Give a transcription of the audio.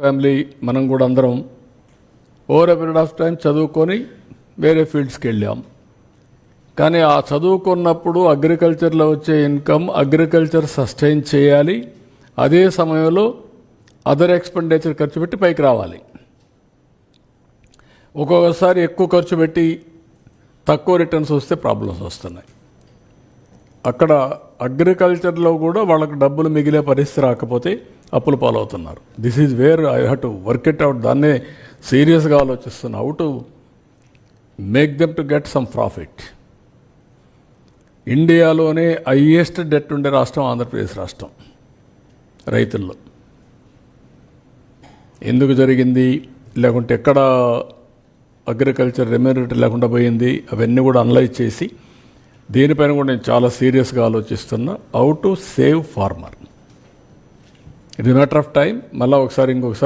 Family మనం కూడా అందరం over a period of time చదువుకొని వేరే ఫీల్డ్స్కి వెళ్ళాం. కానీ ఆ చదువుకున్నప్పుడు అగ్రికల్చర్లో వచ్చే ఇన్కమ్ అగ్రికల్చర్ సస్టైన్ చేయాలి. అదే సమయంలో అదర్ ఎక్స్పెండిచర్ ఖర్చు పెట్టి పైకి రావాలి. ఒక్కొక్కసారి ఎక్కువ ఖర్చు పెట్టి తక్కువ రిటర్న్స్ వస్తే ప్రాబ్లమ్స్ వస్తున్నాయి. అక్కడ అగ్రికల్చర్లో కూడా వాళ్ళకి డబ్బులు మిగిలే పరిస్థితి రాకపోతే అప్పులు పాలవుతున్నారు. This is where I have to work it out దాన్నే సీరియస్గా ఆలోచిస్తున్నా. How to make them to get some profit ఇండియాలోనే హయ్యెస్ట్ డెట్ ఉండే రాష్ట్రం ఆంధ్రప్రదేశ్ రాష్ట్రం. రైతుల్లో. ఎందుకు జరిగింది? లేకుంటే ఎక్కడ అగ్రికల్చర్ రెమ్యూనరేట్ లేకుండా పోయింది? అవన్నీ కూడా అనలైజ్ చేసి దీనిపైన కూడా నేను చాలా సీరియస్గా ఆలోచిస్తున్నా. హౌ టు సేవ్ ఫార్మర్ ఇది మ్యాటర్ ఆఫ్ టైం మళ్ళీ ఒకసారి ఇంకొకసారి